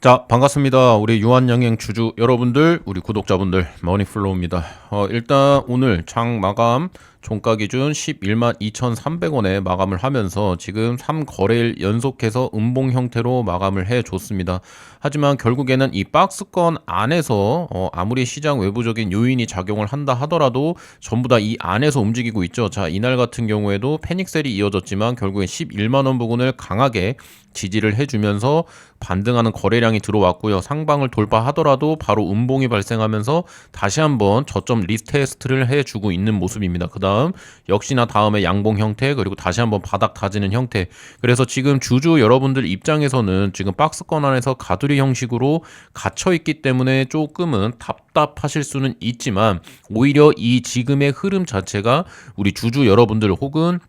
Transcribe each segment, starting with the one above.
자, 반갑습니다. 우리 유한양행 주주 여러분들, 우리 구독자분들, 머니플로우입니다. 어, 일단 오늘 장 마감 종가 기준 11만 2,300원에 마감을 하면서 지금 3거래일 연속해서 음봉 형태로 마감을 해 줬습니다. 하지만 결국에는 이 박스권 안에서 어, 아무리 시장 외부적인 요인이 작용을 한다 하더라도 전부 다 이 안에서 움직이고 있죠. 자, 이날 같은 경우에도 패닉셀이 이어졌지만 결국엔 11만 원 부근을 강하게 지지를 해 주면서 반등하는 거래량이 들어왔고요. 상방을 돌파하더라도 바로 음봉이 발생하면서 다시 한번 저점 리테스트를 해 주고 있는 모습입니다. 그 다음 역시나 다음에 양봉 형태 그리고 다시 한번 바닥 다지는 형태. 그래서 지금 주주 여러분들 입장에서는 지금 박스권 안에서 가두리 형식으로 갇혀 있기 때문에 조금은 답답하실 수는 있지만 오히려 이 지금의 흐름 자체가 우리 주주 여러분들 혹은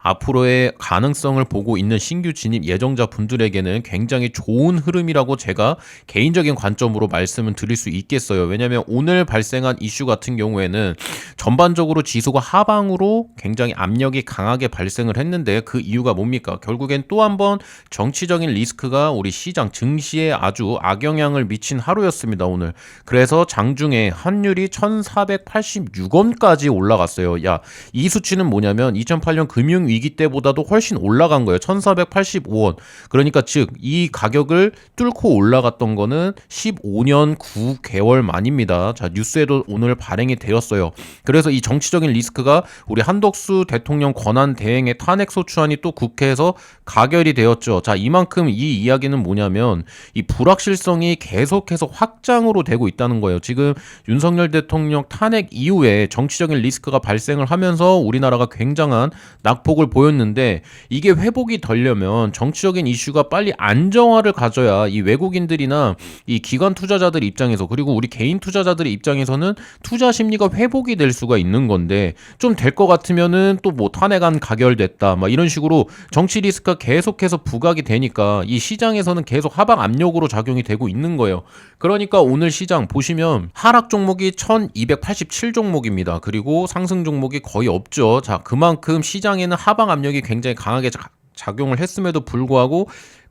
앞으로의 가능성을 보고 있는 신규 진입 예정자 분들에게는 굉장히 좋은 흐름이라고 제가 개인적인 관점으로 말씀을 드릴 수 있겠어요. 왜냐하면 오늘 발생한 이슈 같은 경우에는 전반적으로 지수가 하방으로 굉장히 압력이 강하게 발생을 했는데 그 이유가 뭡니까? 결국엔 또 한 번 정치적인 리스크가 우리 시장 증시에 아주 악영향을 미친 하루였습니다. 오늘. 그래서 장중에 환율이 1,486원까지 올라갔어요. 야, 이 수치는 뭐냐면 2008년 금융 위기 때보다도 훨씬 올라간 거예요. 1,485원. 그러니까 즉 이 가격을 뚫고 올라갔던 거는 15년 9개월 만입니다. 자, 뉴스에도 오늘 발행이 되었어요. 그래서 이 정치적인 리스크가 우리 한덕수 대통령 권한 대행의 탄핵 소추안이 또 국회에서 가결이 되었죠. 자, 이만큼 이 이야기는 뭐냐면 이 불확실성이 계속해서 확장으로 되고 있다는 거예요. 지금 윤석열 대통령 탄핵 이후에 정치적인 리스크가 발생을 하면서 우리나라가 굉장한 낙폭 을 보였는데 이게 회복이 되려면 정치적인 이슈가 빨리 안정화를 가져야 이 외국인들이나 이 기관 투자자들 입장에서 그리고 우리 개인 투자자들의 입장에서는 투자 심리가 회복이 될 수가 있는 건데 좀 될 것 같으면은 또 뭐 탄핵안 가결됐다 막 이런 식으로 정치 리스크가 계속해서 부각이 되니까 이 시장에서는 계속 하방 압력으로 작용이 되고 있는 거예요. 그러니까 오늘 시장 보시면 하락 종목이 1287 종목입니다. 그리고 상승 종목이 거의 없죠. 자, 그만큼 시장에는 하방 압력이 굉장히 강하게 작용을 했음에도 불구하고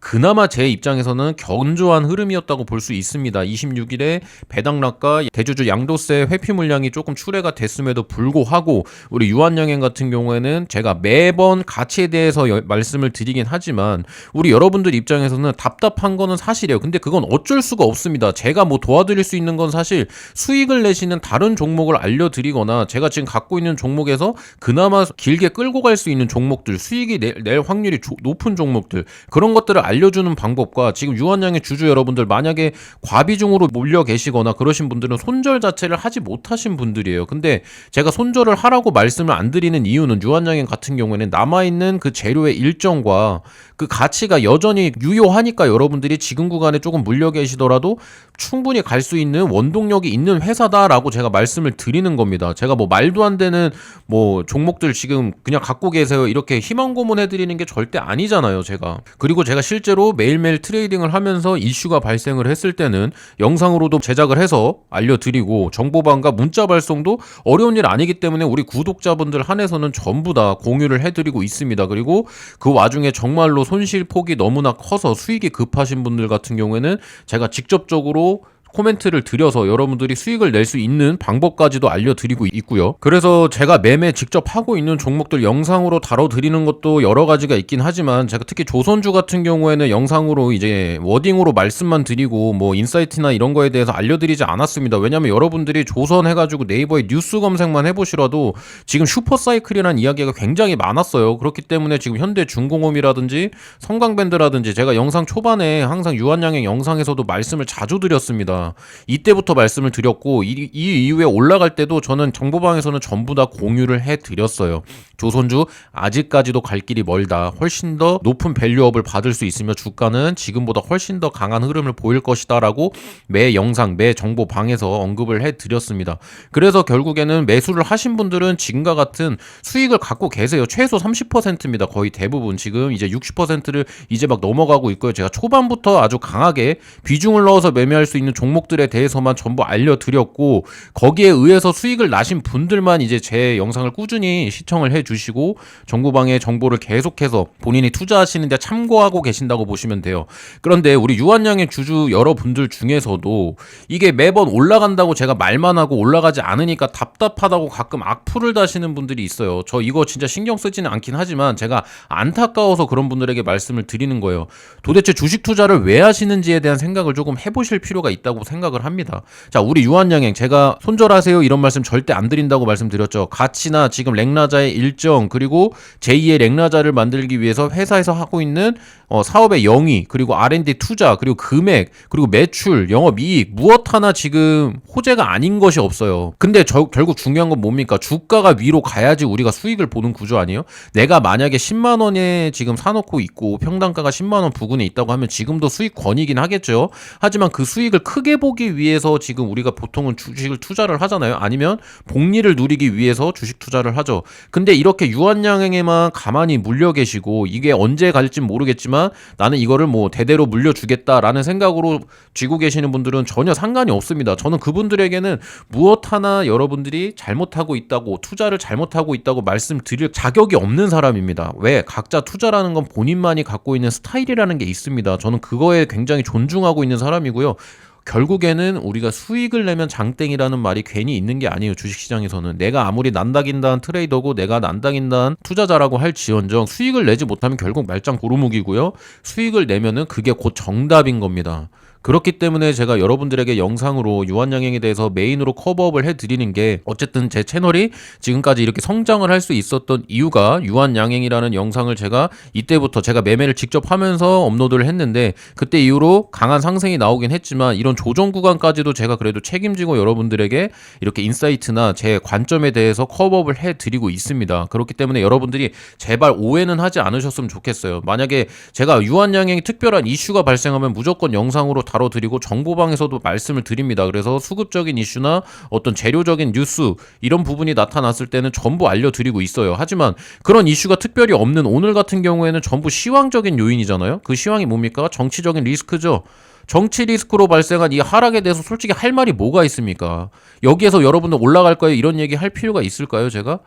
그나마 제 입장에서는 견조한 흐름이었다고 볼 수 있습니다. 26일에 배당락과 대주주 양도세 회피 물량이 조금 출회가 됐음에도 불구하고 우리 유한영행 같은 경우에는 제가 매번 가치에 대해서 여, 말씀을 드리긴 하지만 우리 여러분들 입장에서는 답답한 거는 사실이에요. 근데 그건 어쩔 수가 없습니다. 제가 뭐 도와드릴 수 있는 건 사실 수익을 내시는 다른 종목을 알려드리거나 제가 지금 갖고 있는 종목에서 그나마 길게 끌고 갈 수 있는 종목들 수익이 낼, 낼 확률이 조, 높은 종목들 그런 것들을 알 려주는 방법과 지금 유한양의 주주 여러분들 만약에 과비중으로 몰려 계시거나 그러신 분들은 손절 자체를 하지 못하신 분들이에요. 근데 제가 손절을 하라고 말씀을 안 드리는 이유는 유한양행 같은 경우에는 남아있는 그 재료의 일정과 그 가치가 여전히 유효하니까 여러분들이 지금 구간에 조금 물려 계시더라도 충분히 갈 수 있는 원동력이 있는 회사다라고 제가 말씀을 드리는 겁니다. 제가 뭐 말도 안 되는 뭐 종목들 지금 그냥 갖고 계세요. 이렇게 희망 고문해 드리는 게 절대 아니잖아요, 제가. 그리고 제가 실 제로 매일매일 트레이딩을 하면서 이슈가 발생을 했을 때는 영상으로도 제작을 해서 알려드리고 정보방과 문자 발송도 어려운 일 아니기 때문에 우리 구독자분들 한해서는 전부 다 공유를 해드리고 있습니다. 그리고 그 와중에 정말로 손실 폭이 너무나 커서 수익이 급하신 분들 같은 경우에는 제가 직접적으로 코멘트를 드려서 여러분들이 수익을 낼 수 있는 방법까지도 알려드리고 있고요. 그래서 제가 매매 직접 하고 있는 종목들 영상으로 다뤄드리는 것도 여러 가지가 있긴 하지만 제가 특히 조선주 같은 경우에는 영상으로 이제 워딩으로 말씀만 드리고 뭐 인사이트나 이런 거에 대해서 알려드리지 않았습니다. 왜냐면 여러분들이 조선 해가지고 네이버에 뉴스 검색만 해보시라도 지금 슈퍼사이클이라는 이야기가 굉장히 많았어요. 그렇기 때문에 지금 현대중공업이라든지 성강밴드라든지 제가 영상 초반에 항상 유한양의 영상에서도 말씀을 자주 드렸습니다. 이때부터 말씀을 드렸고 이, 이 이후에 올라갈 때도 저는 정보방에서는 전부 다 공유를 해 드렸어요. 조선주 아직까지도 갈 길이 멀다. 훨씬 더 높은 밸류업을 받을 수 있으며 주가는 지금보다 훨씬 더 강한 흐름을 보일 것이다라고 매 영상, 매 정보방에서 언급을 해 드렸습니다. 그래서 결국에는 매수를 하신 분들은 지금과 같은 수익을 갖고 계세요. 최소 30%입니다. 거의 대부분 지금 이제 60%를 이제 막 넘어가고 있고요. 제가 초반부터 아주 강하게 비중을 넣어서 매매할 수 있는 종 종목들에 대해서만 전부 알려드렸고 거기에 의해서 수익을 나신 분들만 이제 제 영상을 꾸준히 시청을 해주시고 정보방의 정보를 계속해서 본인이 투자하시는데 참고하고 계신다고 보시면 돼요. 그런데 우리 유한양의 주주 여러분들 중에서도 이게 매번 올라간다고 제가 말만 하고 올라가지 않으니까 답답하다고 가끔 악플을 다시는 분들이 있어요. 저 이거 진짜 신경 쓰지는 않긴 하지만 제가 안타까워서 그런 분들에게 말씀을 드리는 거예요. 도대체 주식 투자를 왜 하시는지에 대한 생각을 조금 해보실 필요가 있다고 생각을 합니다. 자, 우리 유한양행 제가 손절하세요 이런 말씀 절대 안 드린다고 말씀드렸죠. 가치나 지금 랭라자의 일정 그리고 제2의 랭라자를 만들기 위해서 회사에서 하고 있는 어, 사업의 영위 그리고 R&D 투자 그리고 금액 그리고 매출 영업이익 무엇 하나 지금 호재가 아닌 것이 없어요. 근데 저, 결국 중요한 건 뭡니까? 주가가 위로 가야지 우리가 수익을 보는 구조 아니에요? 내가 만약에 10만 원에 지금 사놓고 있고 평당가가 10만 원 부근에 있다고 하면 지금도 수익권이긴 하겠죠. 하지만 그 수익을 크게 보기 위해서 지금 우리가 보통은 주식을 투자를 하잖아요. 아니면 복리를 누리기 위해서 주식 투자를 하죠. 근데 이렇게 유한양행에만 가만히 물려 계시고 이게 언제 갈지 모르겠지만 나는 이거를 뭐 대대로 물려주겠다라는 생각으로 쥐고 계시는 분들은 전혀 상관이 없습니다. 저는 그분들에게는 무엇 하나 여러분들이 잘못하고 있다고 투자를 잘못하고 있다고 말씀드릴 자격이 없는 사람입니다. 왜? 각자 투자라는 건 본인만이 갖고 있는 스타일이라는 게 있습니다. 저는 그거에 굉장히 존중하고 있는 사람이고요. 결국에는 우리가 수익을 내면 장땡이라는 말이 괜히 있는 게 아니에요. 주식시장에서는. 내가 아무리 난다긴다한 트레이더고 내가 난다긴다한 투자자라고 할 지언정 수익을 내지 못하면 결국 말짱 고루묵이고요. 수익을 내면은 그게 곧 정답인 겁니다. 그렇기 때문에 제가 여러분들에게 영상으로 유한양행에 대해서 메인으로 커버업을 해드리는 게 어쨌든 제 채널이 지금까지 이렇게 성장을 할 수 있었던 이유가 유한양행이라는 영상을 제가 이때부터 제가 매매를 직접 하면서 업로드를 했는데 그때 이후로 강한 상승이 나오긴 했지만 이런 조정 구간까지도 제가 그래도 책임지고 여러분들에게 이렇게 인사이트나 제 관점에 대해서 커버업을 해드리고 있습니다. 그렇기 때문에 여러분들이 제발 오해는 하지 않으셨으면 좋겠어요. 만약에 제가 유한양행이 특별한 이슈가 발생하면 무조건 영상으로 다뤄 드리고 정보방에서도 말씀을 드립니다. 그래서 수급적인 이슈나 어떤 재료적인 뉴스 이런 부분이 나타났을 때는 전부 알려 드리고 있어요. 하지만 그런 이슈가 특별히 없는 오늘 같은 경우에는 전부 시황적인 요인이잖아요. 그 시황이 뭡니까? 정치적인 리스크죠. 정치 리스크로 발생한 이 하락에 대해서 솔직히 할 말이 뭐가 있습니까? 여기에서 여러분들 올라갈 거예요 이런 얘기 할 필요가 있을까요, 제가?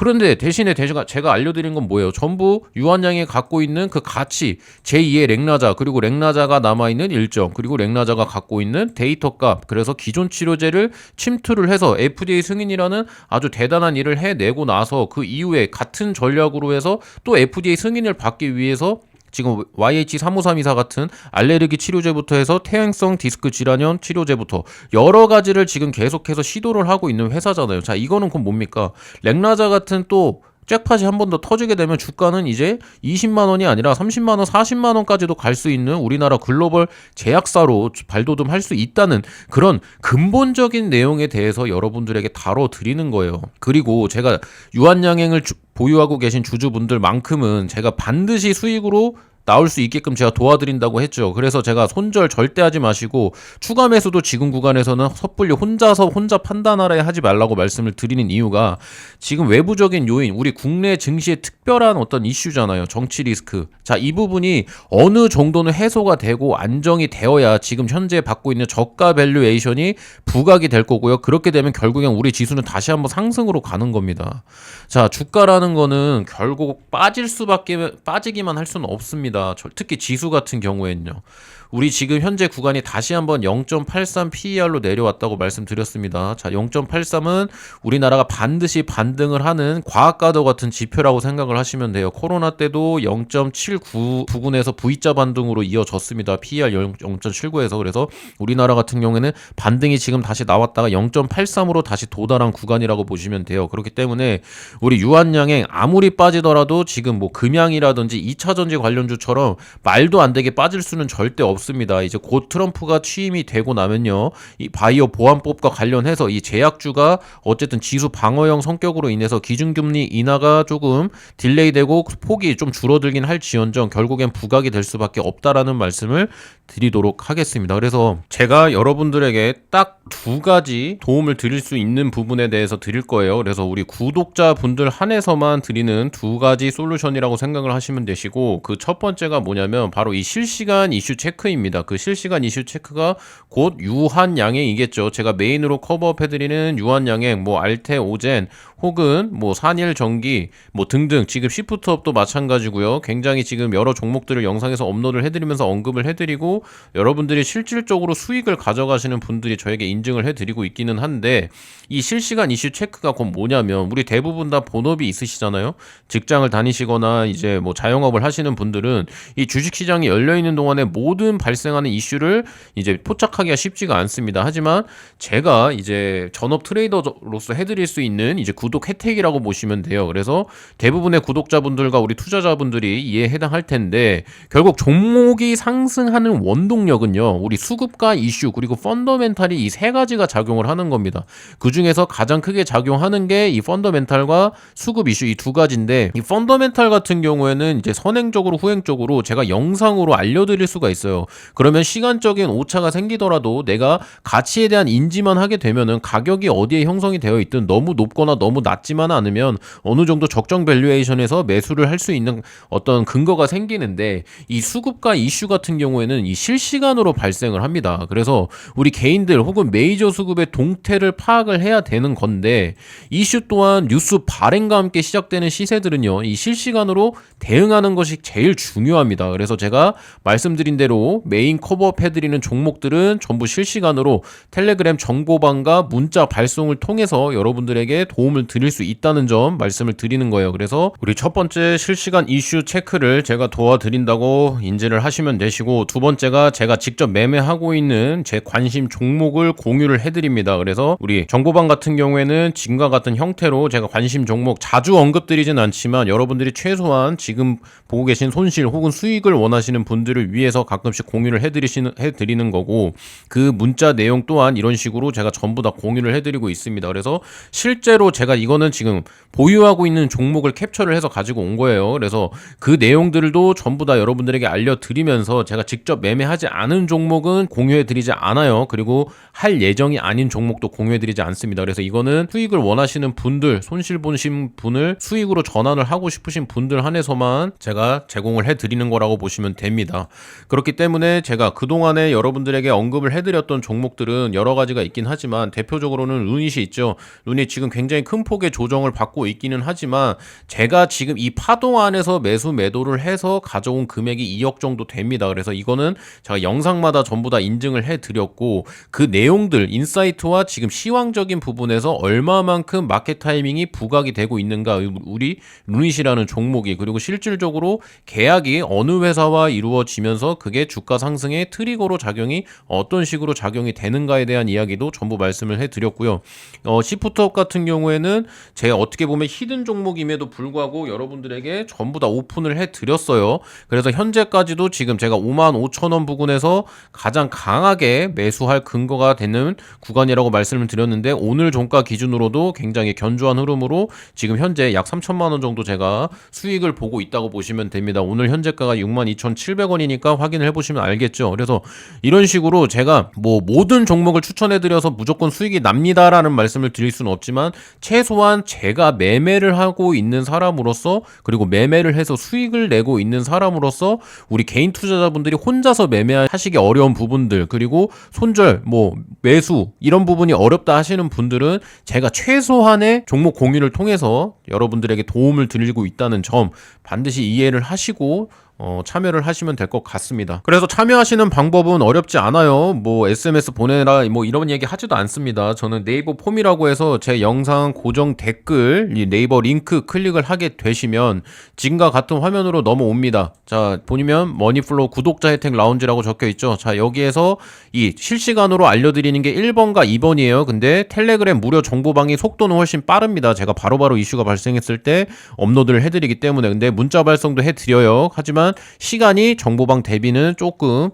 그런데 대신에 제가, 제가 알려드린 건 뭐예요? 전부 유한양이 갖고 있는 그 가치, 제2의 랭라자, 그리고 랭라자가 남아있는 일정, 그리고 랭라자가 갖고 있는 데이터 값, 그래서 기존 치료제를 침투를 해서 FDA 승인이라는 아주 대단한 일을 해내고 나서 그 이후에 같은 전략으로 해서 또 FDA 승인을 받기 위해서 지금 YH35324 같은 알레르기 치료제부터 해서 태행성 디스크 질환형 치료제부터 여러 가지를 지금 계속해서 시도를 하고 있는 회사잖아요. 자, 이거는 그럼 뭡니까? 렉라자 같은 또 잭팟이 한 번 더 터지게 되면 주가는 이제 20만 원이 아니라 30만 원, 40만 원까지도 갈 수 있는 우리나라 글로벌 제약사로 발돋움할 수 있다는 그런 근본적인 내용에 대해서 여러분들에게 다뤄 드리는 거예요. 그리고 제가 유한양행을 보유하고 계신 주주분들만큼은 제가 반드시 수익으로 나올 수 있게끔 제가 도와드린다고 했죠. 그래서 제가 손절 절대 하지 마시고 추가 매수도 지금 구간에서는 섣불리 혼자서 혼자 판단하라 하지 말라고 말씀을 드리는 이유가 지금 외부적인 요인, 우리 국내 증시의 특별한 어떤 이슈잖아요. 정치 리스크. 자, 이 부분이 어느 정도는 해소가 되고 안정이 되어야 지금 현재 받고 있는 저가 밸류에이션이 부각이 될 거고요. 그렇게 되면 결국엔 우리 지수는 다시 한번 상승으로 가는 겁니다. 자, 주가라는 거는 결국 빠질 수밖에 빠지기만 할 수는 없습니다. 있습니다. 특히 지수 같은 경우에는요. 우리 지금 현재 구간이 다시 한번 0.83 PER로 내려왔다고 말씀드렸습니다. 자, 0.83은 우리나라가 반드시 반등을 하는 과학가도 같은 지표라고 생각을 하시면 돼요. 코로나 때도 0.79 부근에서 V자 반등으로 이어졌습니다. PER 0.79에서 그래서 우리나라 같은 경우에는 반등이 지금 다시 나왔다가 0.83으로 다시 도달한 구간이라고 보시면 돼요. 그렇기 때문에 우리 유한양행 아무리 빠지더라도 지금 뭐 금양이라든지 2차 전지 관련주처럼 말도 안 되게 빠질 수는 절대 없 없습니다. 이제 곧 트럼프가 취임이 되고 나면요. 이 바이오 보안법과 관련해서 이 제약주가 어쨌든 지수 방어형 성격으로 인해서 기준금리 인하가 조금 딜레이되고 폭이 좀 줄어들긴 할지언정 결국엔 부각이 될 수밖에 없다라는 말씀을 드리도록 하겠습니다. 그래서 제가 여러분들에게 딱 두 가지 도움을 드릴 수 있는 부분에 대해서 드릴 거예요. 그래서 우리 구독자분들 한해서만 드리는 두 가지 솔루션이라고 생각을 하시면 되시고 그 첫 번째가 뭐냐면 바로 이 실시간 이슈 체크 체크입니다. 그 실시간 이슈 체크가 곧 유한 양행이겠죠. 제가 메인으로 커버업해드리는 유한 양행, 뭐 알테 오젠 혹은 뭐 산일 전기 뭐 등등 지금 시프트업도 마찬가지고요. 굉장히 지금 여러 종목들을 영상에서 업로드를 해드리면서 언급을 해드리고 여러분들이 실질적으로 수익을 가져가시는 분들이 저에게 인증을 해드리고 있기는 한데 이 실시간 이슈 체크가 곧 뭐냐면 우리 대부분 다 본업이 있으시잖아요. 직장을 다니시거나 이제 뭐 자영업을 하시는 분들은 이 주식 시장이 열려 있는 동안에 모든 발생하는 이슈를 이제 포착하기가 쉽지가 않습니다. 하지만 제가 이제 전업 트레이더로서 해드릴 수 있는 이제 구독 혜택이라고 보시면 돼요. 그래서 대부분의 구독자분들과 우리 투자자분들이 이에 해당할 텐데 결국 종목이 상승하는 원동력은요. 우리 수급과 이슈 그리고 펀더멘탈이 이 세 가지가 작용을 하는 겁니다. 그 중에서 가장 크게 작용하는 게 이 펀더멘탈과 수급 이슈 이 두 가지인데 이 펀더멘탈 같은 경우에는 이제 선행적으로 후행적으로 제가 영상으로 알려드릴 수가 있어요. 그러면 시간적인 오차가 생기더라도 내가 가치에 대한 인지만 하게 되면은 가격이 어디에 형성이 되어 있든 너무 높거나 너무 낮지만 않으면 어느 정도 적정 밸류에이션에서 매수를 할 수 있는 어떤 근거가 생기는데 이 수급과 이슈 같은 경우에는 이 실시간으로 발생을 합니다. 그래서 우리 개인들 혹은 메이저 수급의 동태를 파악을 해야 되는 건데 이슈 또한 뉴스 발행과 함께 시작되는 시세들은요. 이 실시간으로 대응하는 것이 제일 중요합니다. 그래서 제가 말씀드린 대로 메인 커버업 해드리는 종목들은 전부 실시간으로 텔레그램 정보방과 문자 발송을 통해서 여러분들에게 도움을 드릴 수 있다는 점 말씀을 드리는 거예요. 그래서 우리 첫 번째 실시간 이슈 체크를 제가 도와드린다고 인지를 하시면 되시고 두 번째가 제가 직접 매매하고 있는 제 관심 종목을 공유를 해드립니다. 그래서 우리 정보방 같은 경우에는 지금과 같은 형태로 제가 관심 종목 자주 언급드리진 않지만 여러분들이 최소한 지금 보고 계신 손실 혹은 수익을 원하시는 분들을 위해서 가끔씩 공유를 해드리시는 해드리는 거고 그 문자 내용 또한 이런 식으로 제가 전부 다 공유를 해드리고 있습니다. 그래서 실제로 제가 이거는 지금 보유하고 있는 종목을 캡처를 해서 가지고 온 거예요. 그래서 그 내용들도 전부 다 여러분들에게 알려드리면서 제가 직접 매매하지 않은 종목은 공유해드리지 않아요. 그리고 할 예정이 아닌 종목도 공유해드리지 않습니다. 그래서 이거는 수익을 원하시는 분들, 손실 보신 분을 수익으로 전환을 하고 싶으신 분들 한해서만 제가 제공을 해드리는 거라고 보시면 됩니다. 그렇기 때문에 제가 그동안에 여러분들에게 언급을 해드렸던 종목들은 여러 가지가 있긴 하지만 대표적으로는 루닛이 있죠. 루닛 지금 굉장히 큰 폭의 조정을 받고 있기는 하지만 제가 지금 이 파동 안에서 매수 매도를 해서 가져온 금액이 2억 정도 됩니다. 그래서 이거는 제가 영상마다 전부 다 인증을 해드렸고 그 내용들 인사이트와 지금 시황적인 부분에서 얼마만큼 마켓 타이밍이 부각이 되고 있는가 우리 루닛이라는 종목이 그리고 실질적으로 계약이 어느 회사와 이루어지면서 그게 주가 상승의 트리거로 작용이 어떤 식으로 작용이 되는가에 대한 이야기도 전부 말씀을 해드렸고요. 어, 시프트업 같은 경우에는 제가 어떻게 보면 히든 종목임에도 불구하고 여러분들에게 전부 다 오픈을 해드렸어요. 그래서 현재까지도 지금 제가 5만 5천 원 부근에서 가장 강하게 매수할 근거가 되는 구간이라고 말씀을 드렸는데 오늘 종가 기준으로도 굉장히 견조한 흐름으로 지금 현재 약 3천만 원 정도 제가 수익을 보고 있다고 보시면 됩니다. 오늘 현재가가 6만 2,700원이니까 확인을 해보시면 알겠죠. 그래서 이런 식으로 제가 뭐 모든 종목을 추천해드려서 무조건 수익이 납니다라는 말씀을 드릴 수는 없지만 최 소한 제가 매매를 하고 있는 사람으로서 그리고 매매를 해서 수익을 내고 있는 사람으로서 우리 개인 투자자분들이 혼자서 매매하시기 어려운 부분들 그리고 손절 뭐 매수 이런 부분이 어렵다 하시는 분들은 제가 최소한의 종목 공유를 통해서 여러분들에게 도움을 드리고 있다는 점 반드시 이해를 하시고 어, 참여를 하시면 될 것 같습니다. 그래서 참여하시는 방법은 어렵지 않아요. 뭐 SMS 보내라 뭐 이런 얘기 하지도 않습니다. 저는 네이버 폼이라고 해서 제 영상 고정 댓글 이 네이버 링크 클릭을 하게 되시면 지금과 같은 화면으로 넘어옵니다. 자 보시면 머니플로 구독자 혜택 라운지라고 적혀 있죠. 자 여기에서 이 실시간으로 알려드리는 게 1번과 2번이에요. 근데 텔레그램 무료 정보방이 속도는 훨씬 빠릅니다. 제가 바로바로 이슈가 발생했을 때 업로드를 해드리기 때문에 근데 문자 발송도 해드려요. 하지만 시간이 정보방 대비는 조금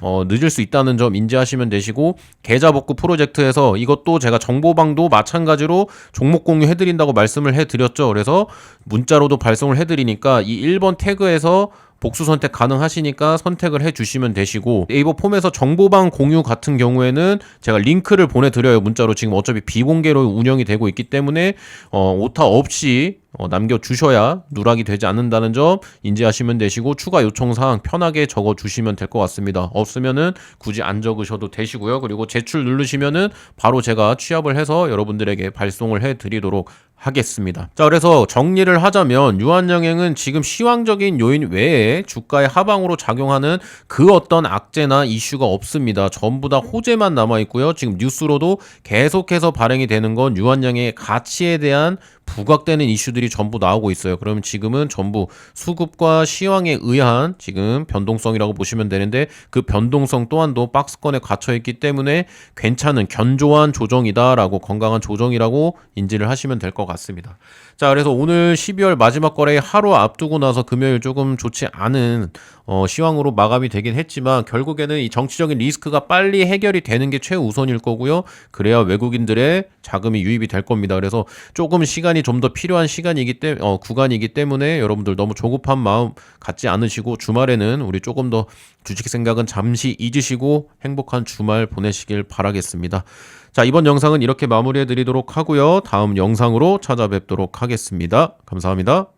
어, 늦을 수 있다는 점 인지하시면 되시고 계좌 복구 프로젝트에서 이것도 제가 정보방도 마찬가지로 종목 공유 해드린다고 말씀을 해드렸죠. 그래서 문자로도 발송을 해드리니까 이 1번 태그에서 복수 선택 가능하시니까 선택을 해 주시면 되시고 네이버 폼에서 정보방 공유 같은 경우에는 제가 링크를 보내드려요 문자로 지금 어차피 비공개로 운영이 되고 있기 때문에 어, 오타 없이 어, 남겨주셔야 누락이 되지 않는다는 점 인지하시면 되시고 추가 요청 사항 편하게 적어 주시면 될 것 같습니다. 없으면은 굳이 안 적으셔도 되시고요. 그리고 제출 누르시면은 바로 제가 취합을 해서 여러분들에게 발송을 해 드리도록 하겠습니다. 자, 그래서 정리를 하자면 유한양행은 지금 시황적인 요인 외에 주가의 하방으로 작용하는 그 어떤 악재나 이슈가 없습니다. 전부 다 호재만 남아 있고요. 지금 뉴스로도 계속해서 발행이 되는 건 유한양의 가치에 대한 부각되는 이슈들이 전부 나오고 있어요. 그러면 지금은 전부 수급과 시황에 의한 지금 변동성이라고 보시면 되는데 그 변동성 또한도 박스권에 갇혀 있기 때문에 괜찮은 견조한 조정이다라고 건강한 조정이라고 인지를 하시면 될 것 같습니다. 자, 그래서 오늘 12월 마지막 거래 하루 앞두고 나서 금요일 조금 좋지 않은 어, 시황으로 마감이 되긴 했지만 결국에는 이 정치적인 리스크가 빨리 해결이 되는 게 최우선일 거고요. 그래야 외국인들의 자금이 유입이 될 겁니다. 그래서 조금 시간이 좀 더 필요한 시간이기 때문에 어, 구간이기 때문에 여러분들 너무 조급한 마음 갖지 않으시고 주말에는 우리 조금 더 주식 생각은 잠시 잊으시고 행복한 주말 보내시길 바라겠습니다. 자, 이번 영상은 이렇게 마무리해 드리도록 하고요. 다음 영상으로 찾아뵙도록 하겠습니다. 감사합니다.